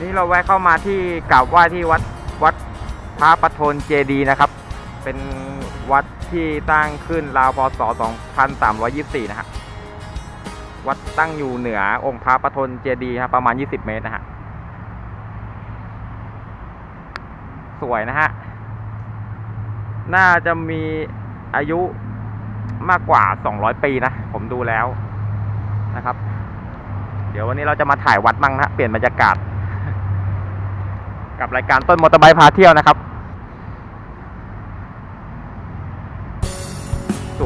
นี่เราแวะเข้ามาที่กราบไหว้ที่วัด พระประทนเจดีนะครับ เป็นวัดที่ตั้งขึ้นราวพศ 2324 นะฮะ วัดตั้งอยู่เหนือองค์พระประทนเจดีครับประมาณ 20 เมตรนะฮะ สวยนะฮะ น่าจะมีอายุมากกว่า 200 ปีนะ ผมดูแล้วนะครับ เดี๋ยววันนี้เราจะมาถ่ายวัดมั่งนะฮะเปลี่ยนบรรยากาศ กับรายการต้นมอเตอร์ไบค์พาเที่ยวนะครับ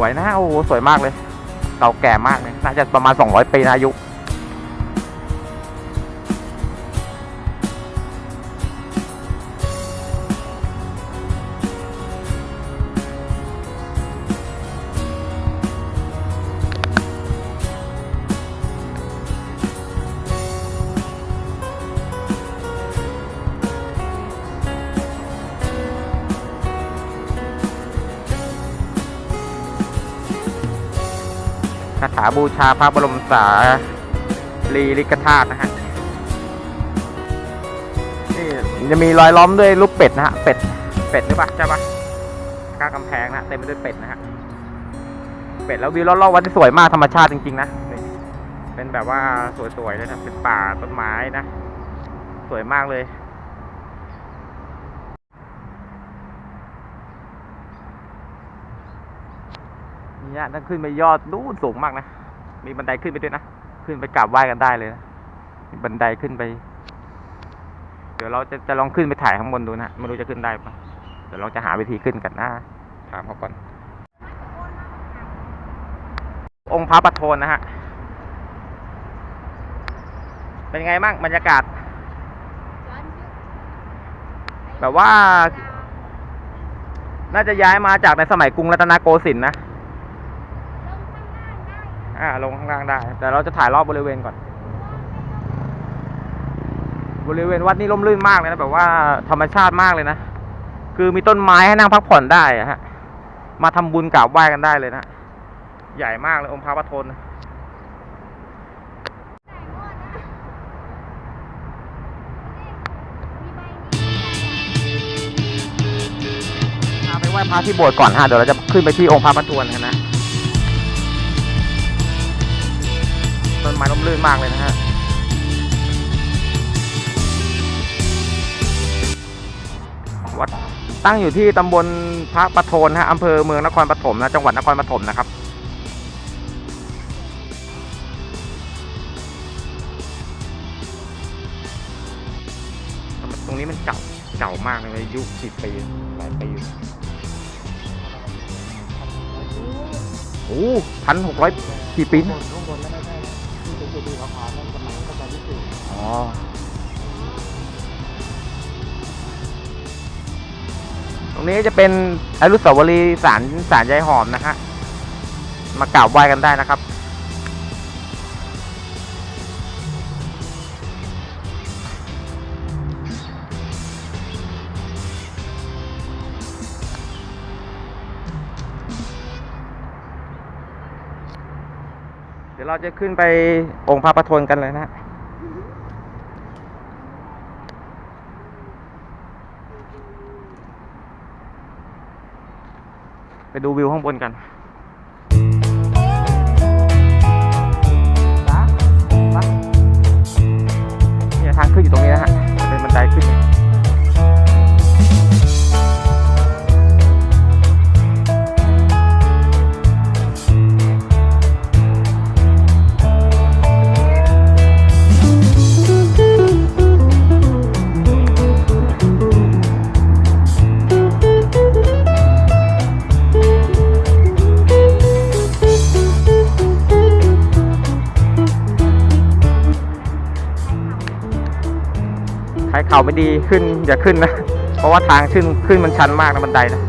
วยนะ โอ้โห สวยมากเลย เก่าแก่มากเลย น่าจะประมาณ 200 ปีนะอายุ คาถาบูชาพระบรมสารีริกธาตุนะฮะนี่จะมีรอยล้อมด้วยรูปเป็ดนะฮะเป็ดเป็ดหรือเปล่าใช่ปะข้างกำแพงนะเต็มไปด้วยเป็ดนะฮะเป็ดแล้ววิวรอบๆวัดที่สวยมากธรรมชาติจริงๆนะเป็นแบบว่าสวยๆเลยนะเป็นป่าต้นไม้นะ สวยมากเลย เนี่ยถ้าขึ้นไปยอดนู่นสูงมากนะ มีบันไดขึ้นไปด้วยนะ ขึ้นไปกราบไหว้กันได้เลยนะมีบันไดขึ้นไป เดี๋ยวเราจะจะลองขึ้นไปถ่ายข้างบนดูนะไม่รู้จะขึ้นได้ปะเดี๋ยวเราจะหาวิธีขึ้นกันนะ ถามเขาก่อน องค์พระประโทนนะฮะ เป็นไงบ้างบรรยากาศ แบบว่า น่าจะย้ายมาจากในสมัยกรุงรัตนโกสินทร์นะ อ่าลงข้างล่างได้ แต่เราจะถ่ายรอบบริเวณก่อน บริเวณวัดนี่ร่มรื่นมากเลยนะแบบว่าธรรมชาติมากเลยนะคือมีต้นไม้ให้นั่งพักผ่อนได้ฮะ มาทำบุญกราบไหว้กันได้เลยนะ ใหญ่มากเลยองค์พระประทนพาไปไหว้พระที่โบสถ์ก่อนฮะ เดี๋ยวเราจะขึ้นไปที่องค์พระประทวนกันนะ นไม้ร่มรื่นมากเลยนะฮะวัดตั้งอยู่ที่ตำบลพระประโทนฮะอำเภอเมืองนครปฐมนะจังหวัดนครปฐมนะครับตรงนี้มันเก่าเก่ามากเลยอายุกี่ปีหลายปีอยู่โอ้พันหกร้อยกี่ปีนะ ข้างบนแล้วไม่ดีขาวๆนั่นสมัยรัชกาลที่สี่อ๋อตรงนี้จะเป็นอนุสาวรีย์สารสารยายหอมนะฮะมากราบไหว้กันได้นะครับ ดี๋ยวเราจะขึ้นไปองค์พระประทนกันเลยนะไปดูวิวข้างบนกันเนี่ยทางขึ้นอยู่ตรงนี้นะฮะจะเป็นบันไดขึ้น ข่าไม่ดีขึ้นอย่าขึ้นนะ เพราะว่าทางขึ้นขึ้นมันชันมากนะบันไดนะ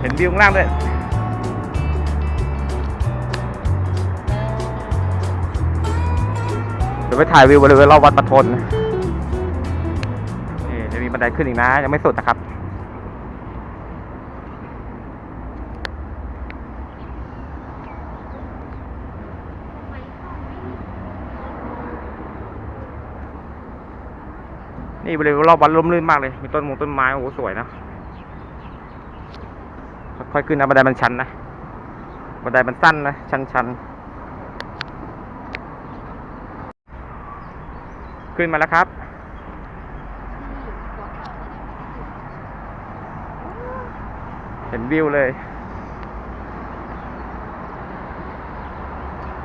เห็นวิวข้างล่างด้วยเดี๋ยวไปถ่ายวิวบริเวณรอบวัดประทนนี่จะมีบันไดขึ้นอีกนะ ยังไม่สุดนะครับ นี่บริเวณรอบวัดร่มรื่นมากเลย มีต้นมงต้นไม้โอ้โหสวยนะค่อยๆขึ้นนะบันไดมันชันนะบันไดมันสั้นนะชันๆขึ้นมาแล้วครับ เห็นวิวเลย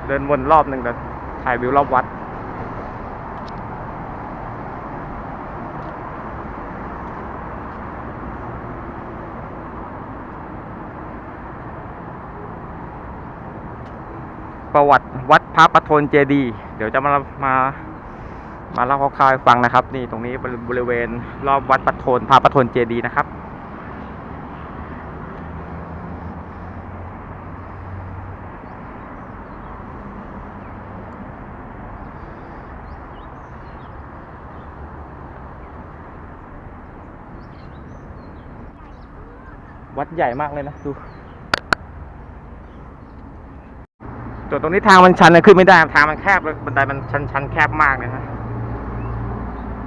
เดินวนรอบหนึ่งแต่ถ่ายวิวรอบวัด ประวัติวัดพระประทนเจดีเดี๋ยวจะมามามาเล่าคร่าวๆให้ฟังนะครับ นี่ตรงนี้บริเวณรอบวัดประทนพระประทนเจดีนะครับวัดใหญ่มากเลยนะ ดู ส่วนตรงนี้ทางมันชันนะขึ้นไม่ได้ทางมันแคบเลยบันไดมันชันชันแคบมากเลยนะ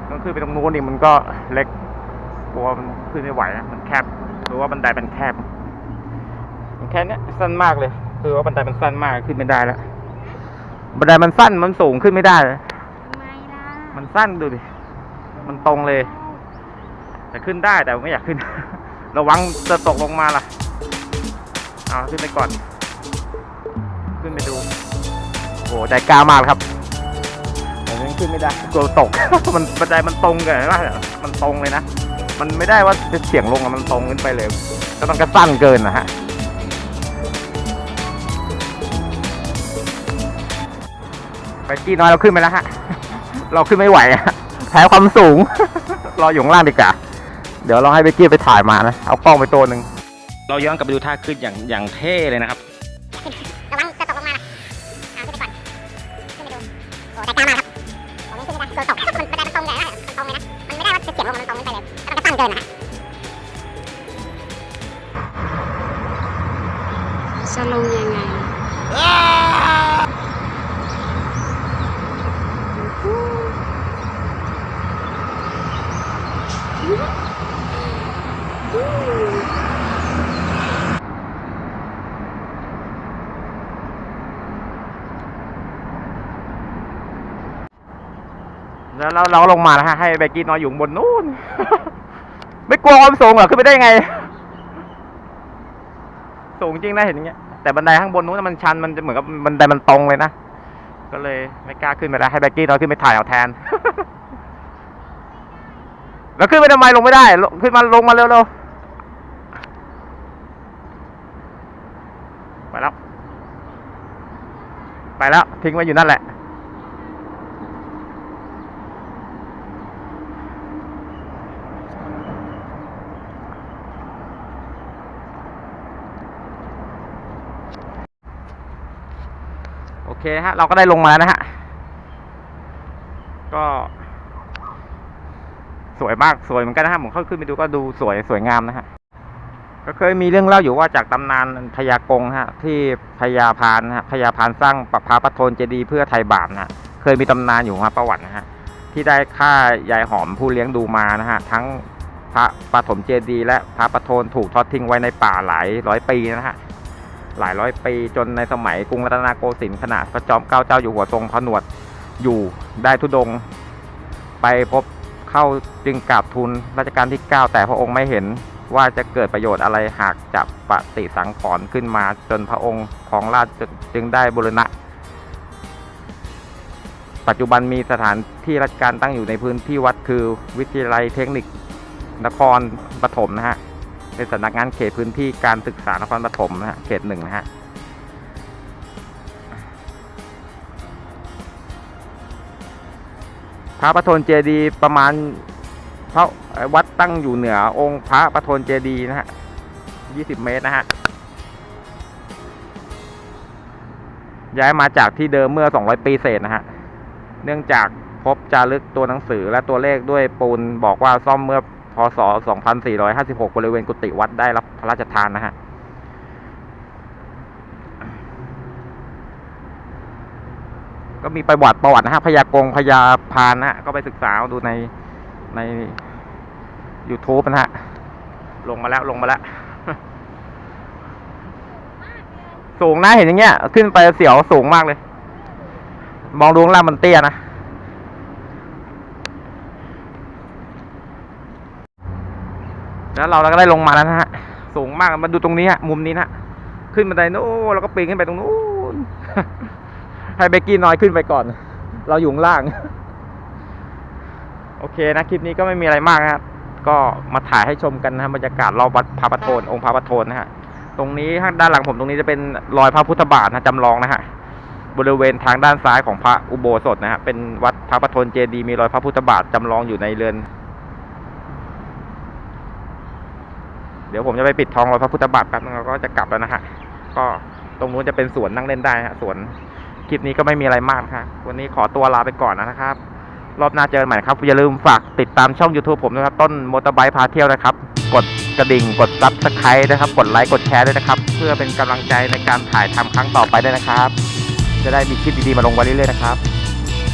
ต้องขึ้นไปตรงนู้นนี่มันก็เล็กกลัวมันขึ้นไม่ไหวนะมันแคบหรือว่าบันไดมันแคบมันแค่เนี้ยสั้นมากเลย คือว่าบันไดมันสั้นมากขึ้นไม่ได้แล้วบันไดมันสั้นมันสูงขึ้นไม่ได้เลยทำไมล่ะมันสั้นดูดิมันตรงเลย แต่ขึ้นได้แต่ไม่อยากขึ้น ระวังจะตกลงมาล่ะเอาขึ้นไปก่อน ขึ้นไปดูโอ้ใจกล้ามากครับแต่ยังขึ้นไม่ได้กลัวตก มันบันไดมันตรงกันว่ามันตรงเลยนะ มันไม่ได้ว่าจะเฉียงลงอะมันตรงขึ้นไปเลยก็ต้องกระสั้นเกินนะฮะไปกี้น้อยเราขึ้นไปแล้วฮะ เราขึ้นไม่ไหวอะแพ้ความสูง รออยู่ข้างล่างดีกว่าเดี๋ยวเราให้เบกกี้ไปถ่ายมานะ เอากล้องไปตัวหนึ่ง เราย้อนกลับไปดูท่าขึ้นอย่างอย่างเท่เลยนะครับ โอ้ใจกล้ามาครับผมยังขึ้นไม่ได้ตัวตกมันบันไดมันตรงใหญ่มากมันตรงเลยนะ มันไม่ได้ว่าจะเฉียงลงมันตรงขึ้นไปเลยมันก็สั้งเกินนะ แล้วเราเราลงมาแล้วฮะให้เบกกี้นอนอยู่บนนู้น ไม่กลัวความสูงเหรอขึ้นไปได้ไง สูงจริงนะเห็นอย่างเงี้ยแต่บันไดข้างบนนู้นมันชันมันจะเหมือนกับบันไดมันตรงเลยนะก็เลยไม่กล้าขึ้นไปแล้วให้เบกกี้นอนขึ้นไปถ่ายเอาแทน แล้วขึ้นไปทำไมลงไม่ได้ลงขึ้นมาลงมาเร็วๆไปแล้ว ไปแล้วทิ้งไว้อยู่นั่นแหละ เคฮะเราก็ได้ลงมาแล้วนะฮะ ก็ สวยมากสวยเหมือนกันนะฮะผมเข้าขึ้นไปดูก็ดูสวยสวยงามนะฮะก็เคยมีเรื่องเล่าอยู่ว่าจากตำนานพญากงฮะ ที่พญาพานนะฮะพญาพานสร้างปะพระปทนเจดีย์เพื่อไทยบาปนะฮะเคยมีตำนานอยู่มาประวัตินะฮะที่ได้ฆ่ายายหอมผู้เลี้ยงดูมานะฮะ ทั้งพระปฐมเจดีย์และพระประโทนถูกทอดทิ้งไว้ในป่าหลายร้อยปีนะฮะ หลายร้อยปีจนในสมัยกรุงรัตนโกสินทร์ขณะพระจอมเกล้าเจ้าอยู่หัวทรงผนวดอยู่ได้ทุดง ไปพบเข้าจึงกราบทูลรัชกาลที่ 9 แต่พระองค์ไม่เห็นว่าจะเกิดประโยชน์อะไรหากจะปฏิสังขรณ์ขึ้นมาจนพระองค์ของราชจึงได้บูรณะ ปัจจุบันมีสถานที่ราชการตั้งอยู่ในพื้นที่วัดคือวิทยาลัยเทคนิคนครปฐมนะฮะ เป็นสำนักงานเขตพื้นที่การศึกษานครปฐมนะฮะเขตหนึ่งนะฮะพระประทนเจดีประมาณพระวัดตั้งอยู่เหนือองค์พระประทนเจดีนะฮะ20เมตรนะฮะ ย้ายมาจากที่เดิมเมื่อ200ปีเศษนะฮะ เนื่องจากพบจารึกตัวหนังสือและตัวเลขด้วยปูนบอกว่าซ่อมเมื่อ พศ 2456 บริเวณกุฏิวัดได้รับพระราชทานนะฮะก็มีประวัติประวัตินะฮะพญากงพญาพานนะฮะก็ไปศึกษาดูในใน YouTube นะฮะ ลงมาแล้วลงมาแล้ว สูงนะเห็นอย่างเงี้ย ขึ้นไปเสียวสูงมากเลย มองดูข้างล่างมันเตี้ยนะ แล้วเราก็ได้ลงมาแล้วนะฮะ สูงมากมาดูตรงนี้ฮะมุมนี้นะฮะขึ้นบันไดโน้นแล้วก็ปีนขึ้นไปตรงนู้นให้เบกกี้น้อยขึ้นไปก่อน เราอยู่ข้างล่าง โอเคนะคลิปนี้ก็ไม่มีอะไรมากนะครับก็มาถ่ายให้ชมกันนะบรรยากาศรอบวัดพระประโทนองค์พระประโทนนะฮะตรงนี้ข้างด้านหลังผมตรงนี้จะเป็นรอยพระพุทธบาทนะจำลองนะฮะบริเวณทางด้านซ้ายของพระอุโบสถนะฮะเป็นวัดพระประโทนเจดีมีรอยพระพุทธบาทจำลองอยู่ในเรือน เดี๋ยวผมจะไปปิดทองรอยพระพุทธบาทแป๊บนึงแล้วก็จะกลับแล้วนะฮะ ก็ตรงนู้นจะเป็นสวนนั่งเล่นได้ฮะสวนคลิปนี้ก็ไม่มีอะไรมากครับวันนี้ขอตัวลาไปก่อนนะครับ รอบหน้าเจอกันใหม่ครับ อย่าลืมฝากติดตามช่อง YouTube ผมนะครับ ต้นมอเตอร์ไบค์พาเที่ยวนะครับ กดกระดิ่ง กดซับสไครต์นะครับ กดไลค์ กดแชร์ด้วยนะครับ เพื่อเป็นกำลังใจในการถ่ายทำครั้งต่อไปด้วยนะครับ จะได้มีคลิปดีๆมาลงไว้เรื่อยๆนะครับ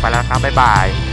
ไปแล้วครับ บ๊ายบาย